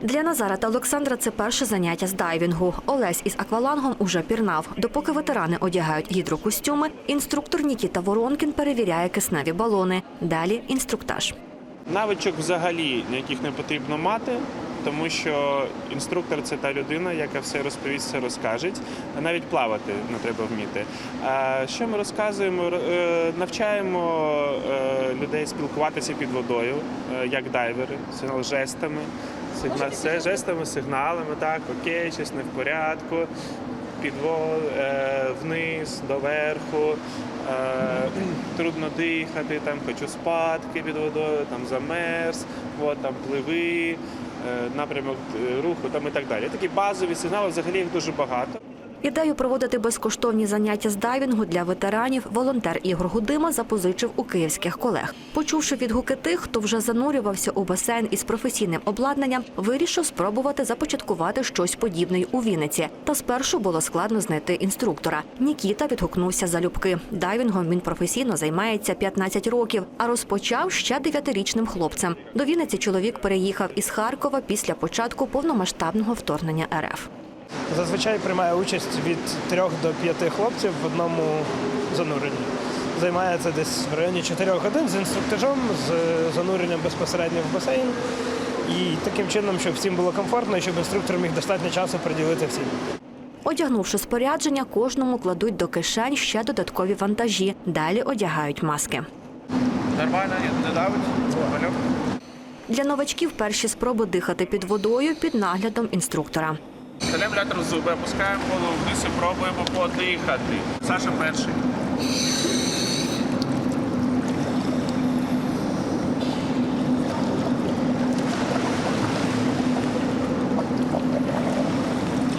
Для Назара та Олександра це перше заняття з дайвінгу. Олесь із аквалангом уже пірнав. Допоки ветерани одягають гідрокостюми, інструктор Нікіта Воронкін перевіряє кисневі балони. Далі інструктаж. Навичок взагалі ніяких не потрібно мати, тому що інструктор це та людина, яка все розповість, все розкаже. Навіть плавати не треба вміти. Що ми розказуємо? Е, Навчаємо е, людей спілкуватися під водою, е, як дайвери, жестами, сигна... все жестами, сигналами, так, окей, щось не в порядку. Підвод е, вниз, доверху, е, трудно дихати, там хочу спадки під водою, там замерз, от, там пливи, е, напрямок е, руху там і так далі. Такі базові сигнали, взагалі їх дуже багато. Ідею проводити безкоштовні заняття з дайвінгу для ветеранів волонтер Ігор Гудима запозичив у київських колег. Почувши відгуки тих, хто вже занурювався у басейн із професійним обладнанням, вирішив спробувати започаткувати щось подібне у Вінниці. Та спершу було складно знайти інструктора. Нікіта відгукнувся залюбки. Дайвінгом він професійно займається 15 років, а розпочав ще дев'ятирічним хлопцем. До Вінниці чоловік переїхав із Харкова після початку повномасштабного вторгнення РФ. Зазвичай приймає участь від 3 до 5 хлопців в одному зануренні. Займається десь в районі 4 годин з інструктажом, з зануренням безпосередньо в басейн. І таким чином, щоб всім було комфортно і щоб інструктор міг достатньо часу приділити всім. Одягнувши спорядження, кожному кладуть до кишень ще додаткові вантажі. Далі одягають маски. Нормально, не давить. Для новачків перші спроби дихати під водою під наглядом інструктора. Вставляємо лятор в зуби, опускаємо голову вниз і пробуємо подихати. Саша перший.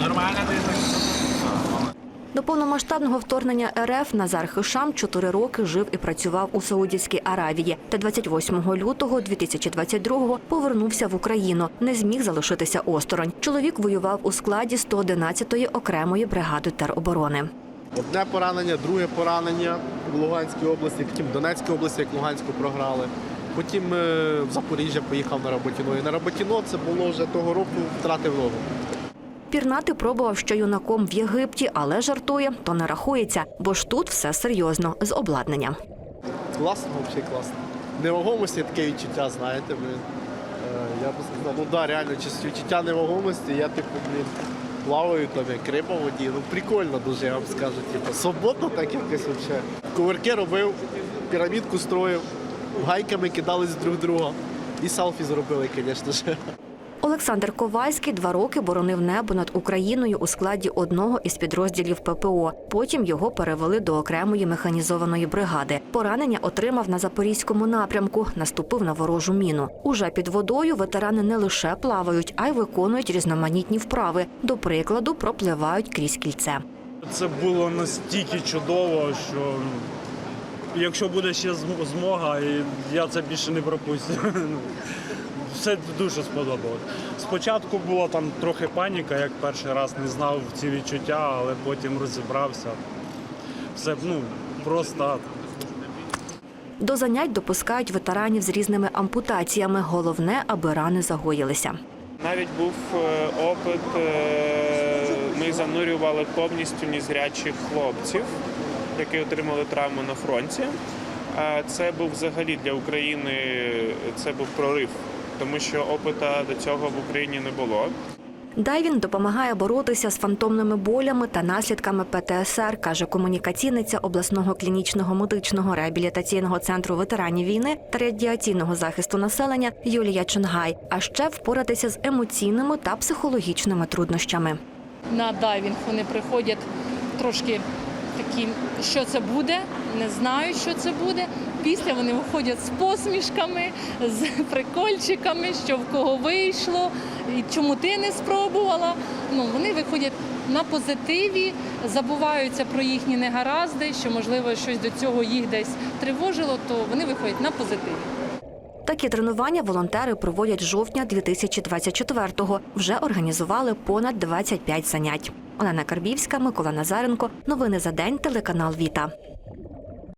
Нормально дихаємо. До повномасштабного вторгнення РФ Назар Хишам чотири роки жив і працював у Саудівській Аравії. Та 28 лютого 2022-го повернувся в Україну. Не зміг залишитися осторонь. Чоловік воював у складі 111-ї окремої бригади тероборони. Одне поранення, друге поранення в Луганській області, потім в Донецькій області, як Луганську програли. Потім е, в Запоріжжя поїхав на Роботіно. І на Роботіно це було вже того року втратив ногу. Пірнати пробував ще юнаком в Єгипті, але жартує, то не рахується, бо ж тут все серйозно з обладнанням. Класно, взагалі класно. Невагомості таке відчуття, знаєте, блін. Е, я б сказав, ну да, реально відчуття невагомості, я типу, блін, плаваю там як риба в воді. Ну прикольно дуже, я вам скажу. Типу, свободно так якось взагалі. Кувирки робив, пірамідку строїв, гайками кидались друг друга. І селфі зробили, звісно ж. Олександр Ковальський два роки боронив небо над Україною у складі одного із підрозділів ППО. Потім його перевели до окремої механізованої бригади. Поранення отримав на запорізькому напрямку, наступив на ворожу міну. Уже під водою ветерани не лише плавають, а й виконують різноманітні вправи. До прикладу, пропливають крізь кільце. Це було настільки чудово, що ну, якщо буде ще змога, я це більше не пропустю. Все дуже сподобалось. Спочатку була там трохи паніка, як перший раз не знав ці відчуття, але потім розібрався. Все ну, просто До занять допускають ветеранів з різними ампутаціями. Головне, аби рани загоїлися. Навіть був е, опит, е, ми занурювали повністю незрячих хлопців, які отримали травму на фронті. Це був взагалі для України це був прорив, тому що опита до цього в Україні не було. Дайвінг допомагає боротися з фантомними болями та наслідками ПТСР, каже комунікаційниця обласного клінічного медичного реабілітаційного центру ветеранів війни та радіаційного захисту населення Юлія Чонгай. А ще впоратися з емоційними та психологічними труднощами. на дайвінг вони приходять трошки такі, що це буде, не знають, що це буде. Після вони виходять з посмішками, з прикольчиками, що в кого вийшло, і чому ти не спробувала. Ну, вони виходять на позитиві, забуваються про їхні негаразди, що можливо щось до цього їх десь тривожило, то вони виходять на позитиві. Такі тренування волонтери проводять жовтня 2024-го. Вже організували понад 25 занять. Олена Карбівська, Микола Назаренко. Новини за день. Телеканал Віта.